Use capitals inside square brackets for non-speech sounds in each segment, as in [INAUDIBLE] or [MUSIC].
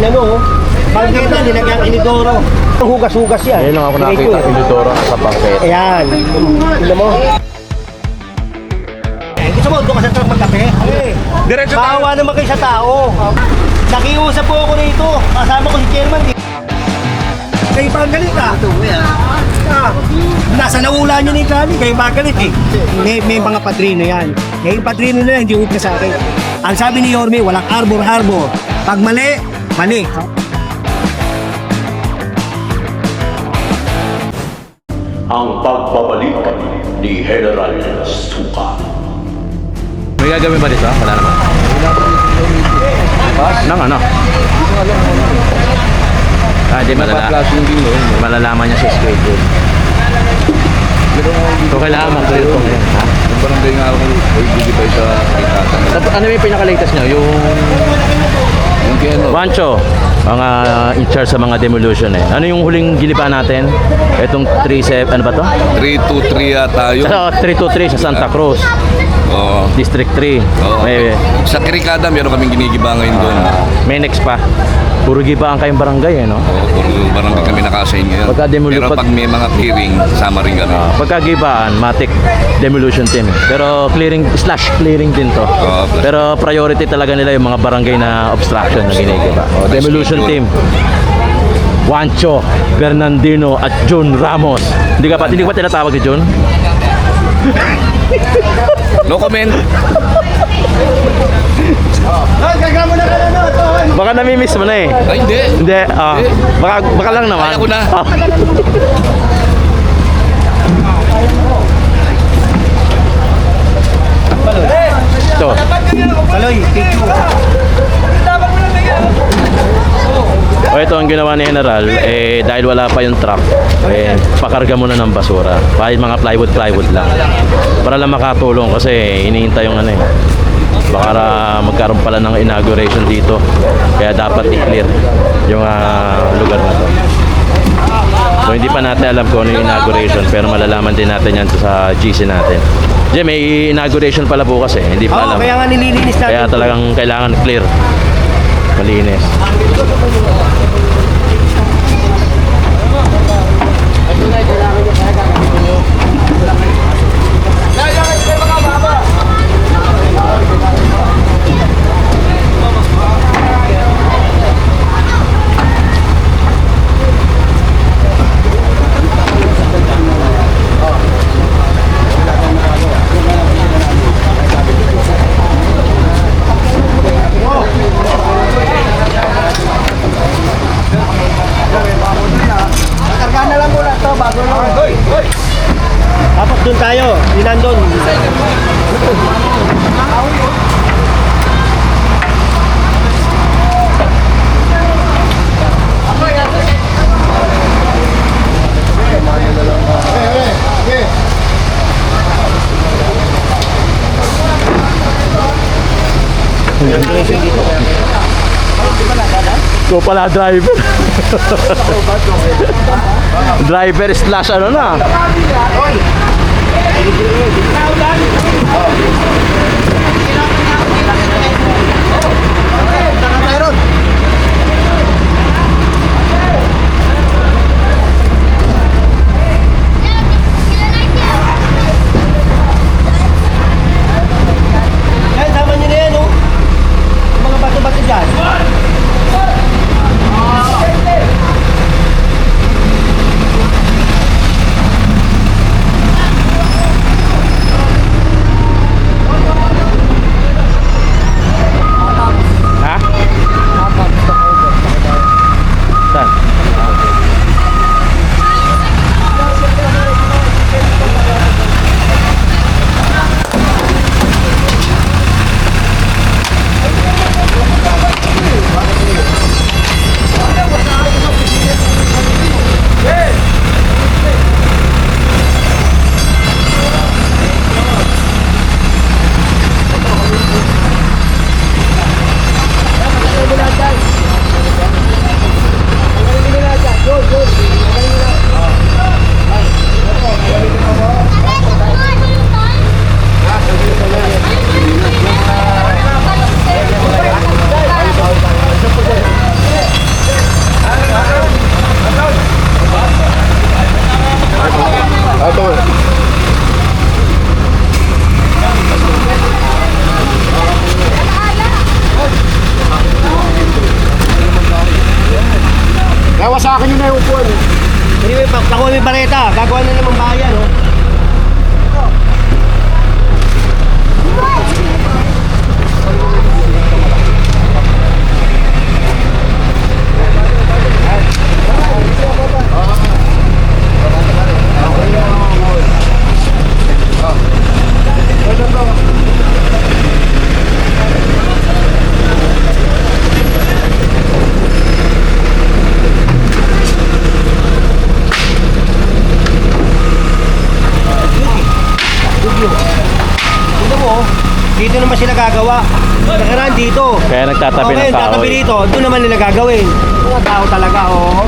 Tingnan mo, oh. Bangketa, nilagyan inidoro. Hugas-hugas yan. Ngayon lang ako nakita ko. Pinidoro sa bangket. Ayan. Tingnan mo. Gusto mo, doon ka sa truck magkape? Eh, Diretso tayo. Bawa naman kayo sa tao. Nakiusap po ako rito. Kasama ko si chairman. Kayo pa ang galit ah. Ah, nasa naula niyo ni Kali, kayo pa galit eh. May, may mga padrino yan. Ngayon padrino na yan, hindi huwag na sa akin. Ang sabi ni Yorme, walang arbor-arbor. Pag mali, mali. ang pagbabalik ni General Suka. May gagawin ba dito? Wala naman. Nang ano? Ah, di malala. Malalaman niya sa schedule. So, kailangan mag-clear to ngayon, ha? Barangay nga ako, ay bigay sa ikatang. Tapos, ano yung pinaka-latest nyo? Yung Yung kaya no, Wancho, mga in charge sa mga demolition eh. Ano yung huling gilipa natin? Itong 37, ano ba to? 323 yata yun. [LAUGHS] Sa 323 sa Santa Cruz, Oo. District 3. Oo. May, Sa Kirikada, meron kaming ginigiba ngayon doon. may next pa. Puro gibaan kayong barangay eh, no? Oo, puro barangay kami naka-assign ngayon. Pagka demoli- Pero pag- may mga clearing, sama rin kami. Ah, pagka gibaan, matic demolition team. Pero clearing slash clearing din to. Oo, plus- Pero priority talaga nila yung mga barangay na obstruction na ginigiba. Oh, demolition team. Wancho, Bernardino at June Ramos. Hindi ka pa hindi ka pa tinatawag si June? [LAUGHS] No comment. Baka nami-miss mo na eh. Ay, hindi. Hindi, ah. baka, baka lang naman. Kaya ko na. Ah. O ito ang ginawa ni General, eh dahil wala pa yung truck, eh pakarga muna ng basura. Kahit mga plywood plywood lang. Para lang makatulong kasi iniintay yung ano eh. Baka ra- magkaroon pala ng inauguration dito. Kaya dapat i-clear yung ah, lugar na to. So hindi pa natin alam kung ano yung inauguration pero malalaman din natin yan sa GC natin. Diyan may inauguration pala bukas eh. Hindi pa Oo, alam. kaya nga nililinis natin. Kaya talagang kailangan clear. Malinis. Karga na lang muna to bago na. Tapos doon tayo, di nandun. Ito pala driver. [LAUGHS] driver slash ano na. Yan, sama nyo na yan, oh. Yung mga bato-bato dyan. Ha? Sa akin yung naupuan. Anyway, pa- pakuha may bareta. Gagawa na naman bayan, oh. Ito mo, oh. dito naman sila gagawa. Nakaraan dito. Kaya nagtatabi okay, ng kahoy. tatabi dito, doon naman nila gagawin. Mga tao talaga, oo.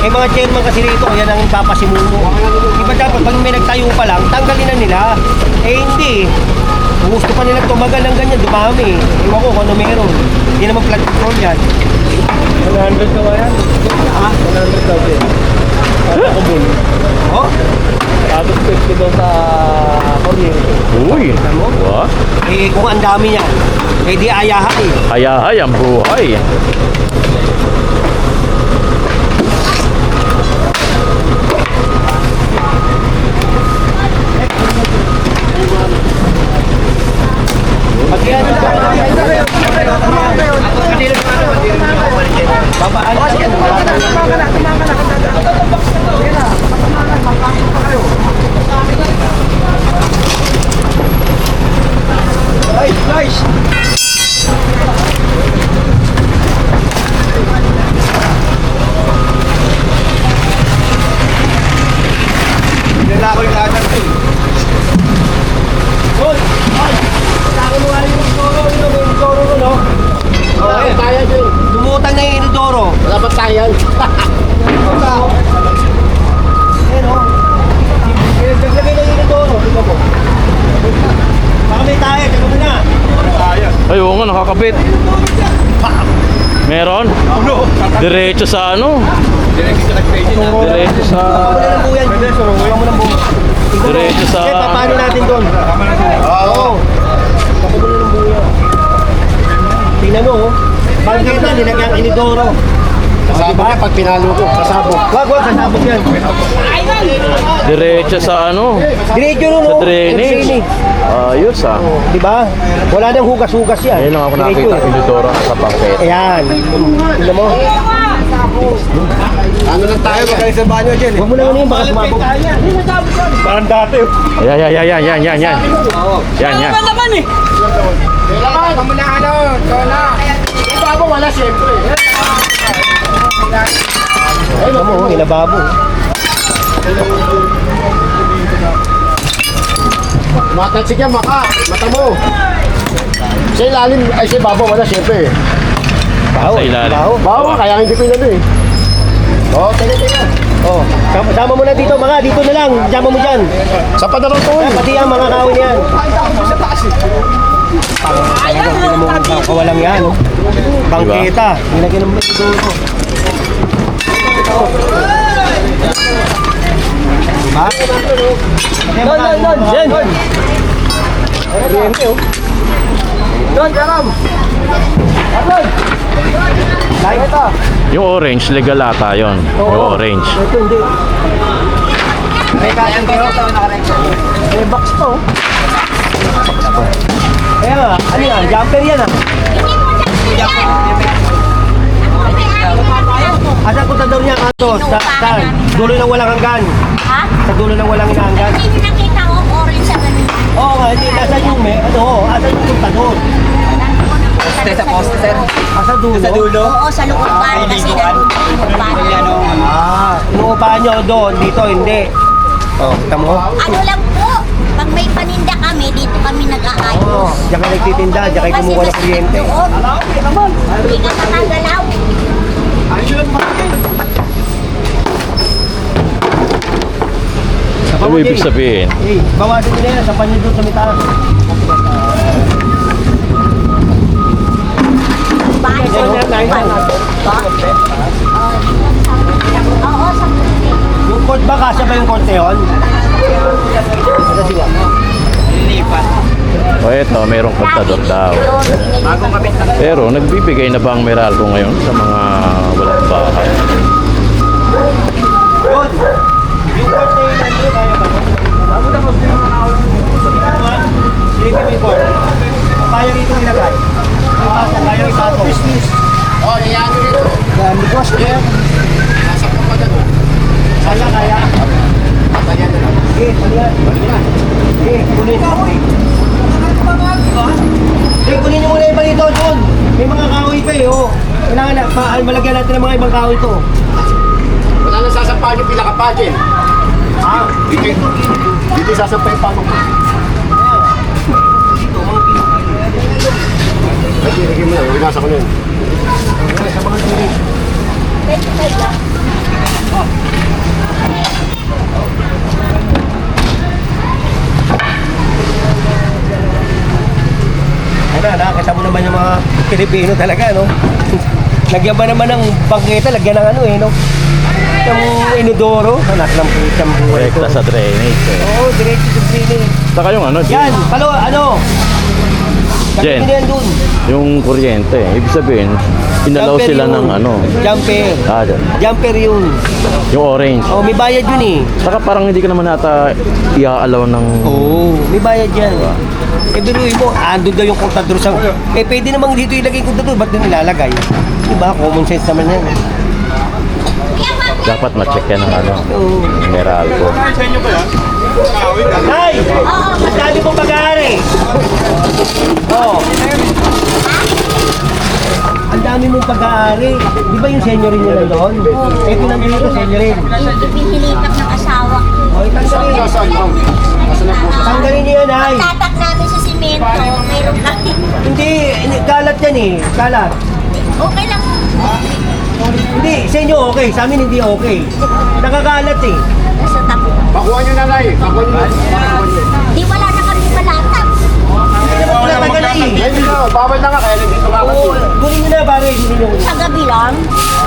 Eh mga chairman kasi rito, yan ang papasimuno. Di ba dapat pag may nagtayo pa lang, tanggalin na nila. Eh hindi. Gusto pa nila tumagal ng ganyan, dumami. Ewan ko kung ano meron. Hindi naman flood control yan. 100 ka ba yan? Ha? 100 din. Oh? Tapos 50 daw sa kuryente. Uy! What? Eh kung ang dami niyan, eh di ayahan eh. Kaya ay, ang buhay. Pag yan, babaan ka Guys, guys! Lalako yung lahat ng Good! Ay! Saka mo nga yung Indoro, yung Indoro ko, no? Wala Okay. pa tayo dyan. Lumutang na yung Indoro. Wala pa tayo. Wala. Ayan, oh. Naglagay na yung Indoro, tingnan mo. Baka may tayo, tingnan mo na. Ay, nakakapit. Meron? Diretso sa ano? Diretso sa... Mo na. Diretso sa... Eh, paano natin doon? Oo. Na ng. Tingnan mo, oh. Bangketa, nilagyan Inidoro. Kasabog yan pag pinalo ko. Kasabog. Wag, wag, kasabog yan. Diretso sa ano? Diretso nun, Sa oh. drainage. Ayos ah. Di ba? Wala nang hugas-hugas yan. Ayun lang ako Diretso nakakita, eh. Pinidora sa pangket. Ayan. Tingnan mo. Ano lang tayo? Huwag mo na ano yun, baka sumabog. Parang dati. Ayan, yan, yan, yan, yan, yan, yan. Yan, yan. Kailangan. Kamu na ano. Tona. Yung babo wala siyempre. Tingnan mo, oh, ilababo. Matansik yan maka. Mata mo. Sa ilalim, ay sa babo wala siyempre. Baho. Sa ilalim. Baho. Bawo, kaya hindi ko inano eh. Oh, tingnan tingnan. Oh, sama, sama mo na dito, mga dito na lang. Sama mo dyan. Sa padarong to Eh, pati ang mga kawin yan. Hindi mo kawalang yan. Oh. Bangketa. Nilagyan ng ito. Diba? Doon, doon, doon. Yan. Kuryente, oh. Doon, karam. Doon. Light ito. Yung orange, legal ata yun. Yung orange. Ito hindi. May kain kayo? May box to. Kaya nga, ano yan? Jumper yan ah. Asa kontador niya kato? Sa, sa dulo ng walang hanggan. Ha? Sa dulo ng walang hanggan. Hindi nakita ko orange sa ganun. Oo nga, hindi. Nasa yung may, ano, asa yung kontador? Poste sa poste, sir. Asa dulo? Sa dulo? Oo, sa looban. Kasi nandun yung looban. Ah, inuupahan nyo doon, dito hindi. Oh, kita mo? Ano lang po, pag may paninda kami, dito kami nag-aayos. Oh, diyan kayo nagtitinda, diyan kayo kumuha ng kuryente. loob. Hindi ka makagalaw. Ano ibig sabihin? Eh, bawasan nyo na yan, sapan nyo doon sa mitaas. Yung court ba, kasya ba yung court na yun? Ano sila? O eto, mayroong kontador daw. Pero nagbibigay na ba ang Meralco ngayon sa mga walang bahay? Yung court na yun, ano, kaya ba? Ako na ko yung mga ako. Silipin mo yung court. Kaya rito ilagay. Ipasa, kaya ipasok. Business. Oh, iyan nyo dito. Ligwas na yan. Nasa ka pa dyan. Kaya, kaya. Patayan na lang. Sige, kunin. Sige, kunin. Sige, kunin niyo muna yung iba dito, Jun. May mga kahoy pa eh, oh. Kailangan na, pa, malagyan natin ng mga kahoy to. Wala nang sasampahan yung pila ka pageant. Ah, Dito, dito sasampahin pa ako. Ay, tinigil mo na. Winasa ko na yun. ano, nakakita mo naman yung mga Pilipino talaga, no? [LAUGHS] Lagyan ba naman ng bangketa, lagyan ng ano eh, no? Yung inodoro, anak ng putang buhay ko. Rekta sa drainage eh. Oo, diretso sa sini. Saka yung ano, Yan, palo, ano? Jen. Lagyan mo na yan dun. yung kuryente. Ibig sabihin, pinalaw Jumper sila yun. ng ano. Jumper. Ah, dyan. Jumper yun. yung orange. Oh, may bayad yun eh. Saka parang hindi ka naman ata i-allow ng... Oo, may bayad yan. Eh, biruin mo, andun daw yung kontador sa... Eh, pwede namang dito ilagay yung kontador, ba't doon nilalagay? Diba, common sense naman yan. Dapat ma-check yan ng ano. Meralco. Nay! Ang dami mong pag-aari! Oo. Ang dami mong pag-aari. Di ba yung senyorin nyo doon? Ito nandito, senyorin. Ipinilipat ng asawa. O, itanggalin. Nasaan, ma'am? Nasaan ang puso? Tanggalin niyo yan, Nay. Tatak namin sa simento, mayroon kami. Hindi, hindi, kalat yan eh. Kalat. Okay lang. Hindi, sa inyo okay. Sa amin hindi okay. Nakakalat eh. Nasa tabi. Pakuha nyo na, Nay. Pakuha nyo na. Nyo. Di wala na kami malatag. Hindi naman pala tagal eh. Hindi na. Bawal na nga. Kaya nandito nga Oo, kunin nyo na pare. Kunin nyo. Sa gabi lang.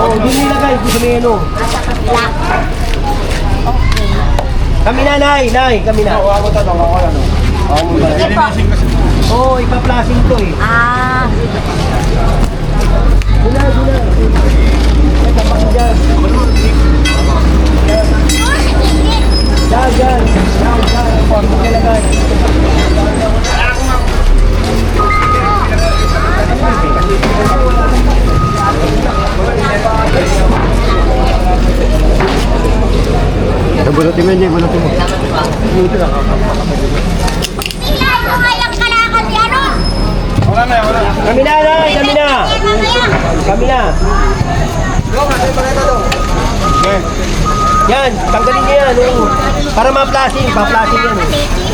Oo, oh, doon nilagay. Doon sa may ano. Nasa kabila. Okay. Kami na, Nay. Nay, kami na. Oo, Sige po. oh, ipa-flashing to eh. Ah, Bunutin mo yun. Bunutin mo. sila ito ngayang kalakad ni ano? Kami na. Kami na. Kami na. Yan, tanggalin niyo yan. oo. Para ma-flashing, pa-flashing yan. eh.